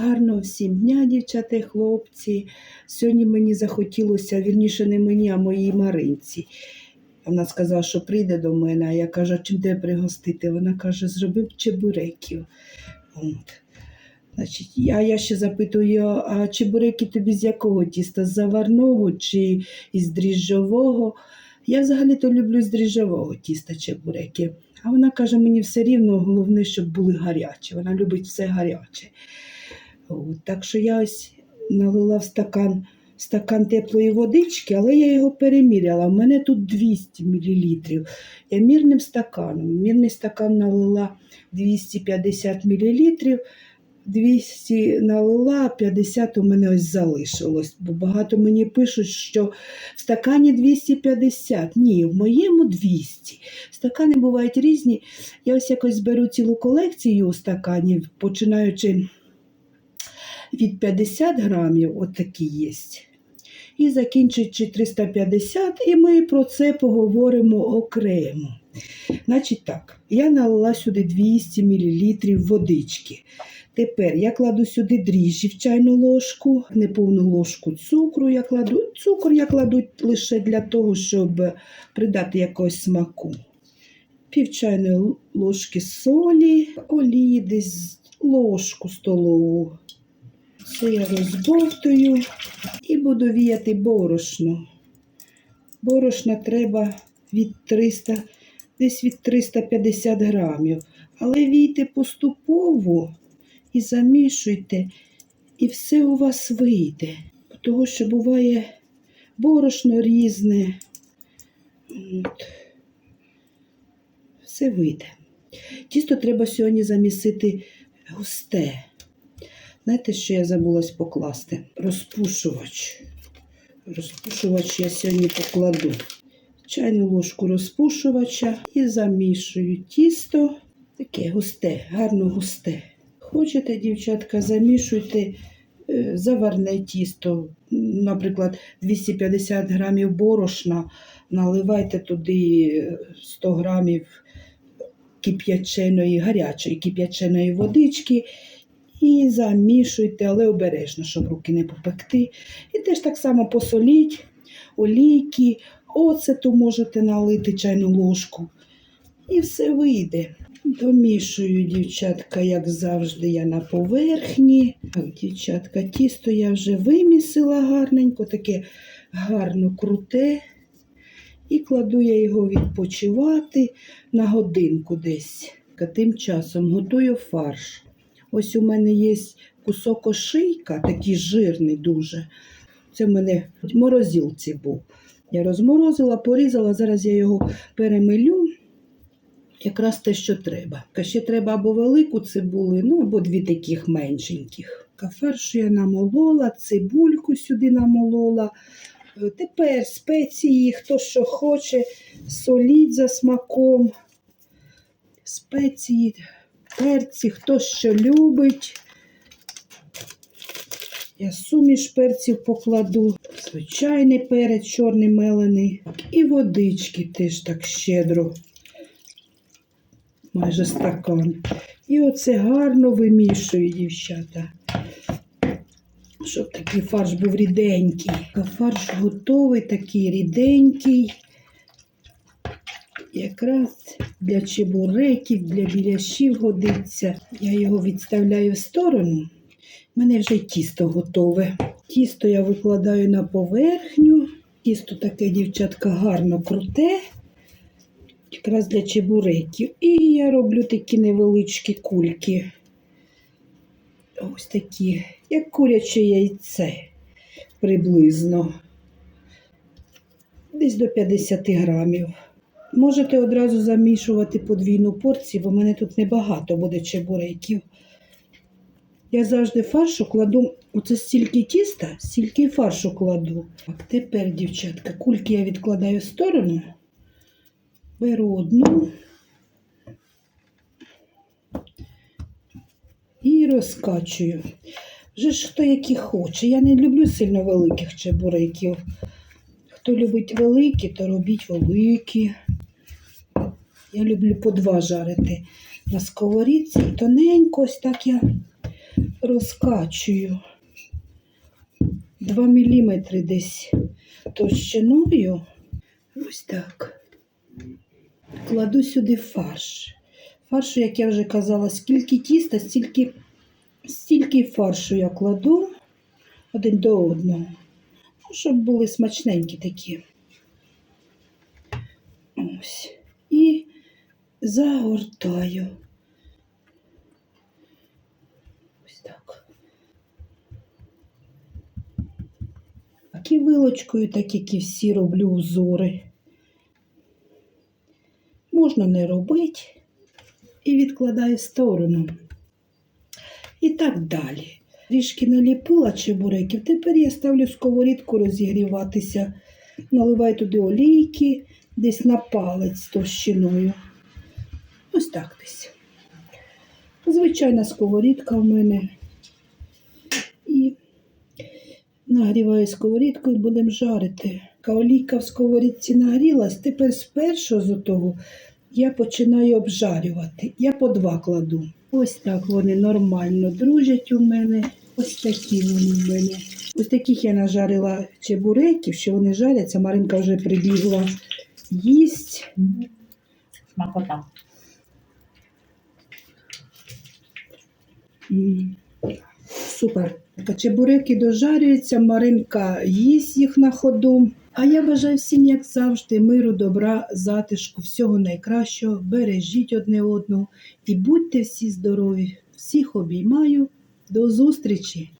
Гарного всім дня, дівчата і хлопці. Сьогодні мені захотілося, вірніше, не мені, а моїй Маринці. Вона сказала, що прийде до мене, а я кажу, «А чим тебе пригостити? Вона каже, зробив чебуреків. От. Значить, я, я ще запитую, а чебуреки тобі з якого тіста? З заварного чи із дріжджового? Я взагалі-то люблю з дріжджового тіста чебуреки. А вона каже, мені все рівно, головне, щоб були гарячі. Вона любить все гаряче. Так що я ось налила в стакан, стакан теплої водички, але я його переміряла. У мене тут 200 мл. Я мірним стаканом. Мірний стакан налила 250 мл. 200 налила, 50 у мене ось залишилось. Бо багато мені пишуть, що в стакані 250. Ні, в моєму 200. Стакани бувають різні. Я ось якось беру цілу колекцію стаканів, починаючи від 50 грамів, от такі є. І закінчуючи 350, і ми про це поговоримо окремо. Значить так, я налила сюди 200 мл водички. Тепер я кладу сюди дріжджі в чайну ложку, неповну ложку цукру я кладу. Цукор я кладу лише для того, щоб придати якогось смаку. Пів чайної ложки солі, олії десь ложку столову. Це я розбовтую і буду віяти борошно. Борошна треба від 300, десь від 350 грамів. Але війте поступово і замішуйте, і все у вас вийде. Тому що буває борошно різне. От. Все вийде. Тісто треба сьогодні замісити густе. Знаєте, що я забулась покласти? Розпушувач. Розпушувач я сьогодні покладу. Чайну ложку розпушувача і замішую тісто. Таке густе, гарно густе. Хочете, дівчатка, замішуйте е, заварне тісто, наприклад, 250 грамів борошна, наливайте туди е, 100 грамів кип'яченої, гарячої кип'яченої водички і замішуйте, але обережно, щоб руки не попекти. І теж так само посоліть, олійки, оцету можете налити чайну ложку. І все вийде. Домішую, дівчатка, як завжди, я на поверхні. Так, дівчатка, тісто я вже вимісила гарненько, таке гарно круте. І кладу я його відпочивати на годинку десь. Тим часом готую фарш. Ось у мене є кусок ошийка, такий жирний дуже. Це в мене в морозилці був. Я розморозила, порізала, зараз я його перемилю. Якраз те, що треба. Ще треба або велику цибулину, ну, або дві таких меншеньких. Фаршу я намолола, цибульку сюди намолола. Е, Тепер спеції, хто що хоче, соліть за смаком. Спеції, перці, хто що любить. Я суміш перців покладу, звичайний перець чорний мелений. І водички теж так щедро, майже стакан. І оце гарно вимішую, дівчата. Щоб такий фарш був ріденький. Фарш готовий, такий ріденький. Якраз для чебуреків, для біляшів годиться. Я його відставляю в сторону. У мене вже тісто готове. Тісто я викладаю на поверхню. Тісто таке, дівчатка, гарно круте. Якраз для чебуреків. І я роблю такі невеличкі кульки. Ось такі, як куряче яйце приблизно. Десь до 50 грамів. Можете одразу замішувати подвійну порцію, бо в мене тут небагато буде чебуреків. Я завжди фаршу кладу, оце стільки тіста, стільки й фаршу кладу. Так, тепер, дівчатка, кульки я відкладаю в сторону. Беру одну і розкачую. Вже ж хто які хоче. Я не люблю сильно великих чебуреків. Хто любить великі, то робіть великі. Я люблю по два жарити на сковорідці. І тоненько ось так я розкачую 2 мм десь товщиною. Ось так. Кладу сюди фарш. Фаршу, як я вже казала, скільки тіста, стільки, стільки фаршу я кладу один до одного. Ну, щоб були смачненькі такі. Ось. Загортаю. Ось так. Так і вилочкою, так як і всі роблю узори. Можна не робити і відкладаю в сторону. І так далі. Трішки наліпила чебуреків. Тепер я ставлю сковорідку розігріватися, наливаю туди олійки, десь на палець товщиною. Ось так десь. Звичайна сковорідка в мене. І нагріваю сковорідку і будемо жарити. Олійка в сковорідці нагрілась, тепер з першого з того я починаю обжарювати. Я по два кладу. Ось так вони нормально дружать у мене. Ось такі вони в мене. Ось таких я нажарила чебуреків, що вони жаряться. Маринка вже прибігла їсть. Смакота. Супер. Чебуреки дожарюються, Маринка їсть їх на ходу. А я бажаю всім, як завжди, миру, добра, затишку, всього найкращого. Бережіть одне одного і будьте всі здорові. Всіх обіймаю. До зустрічі!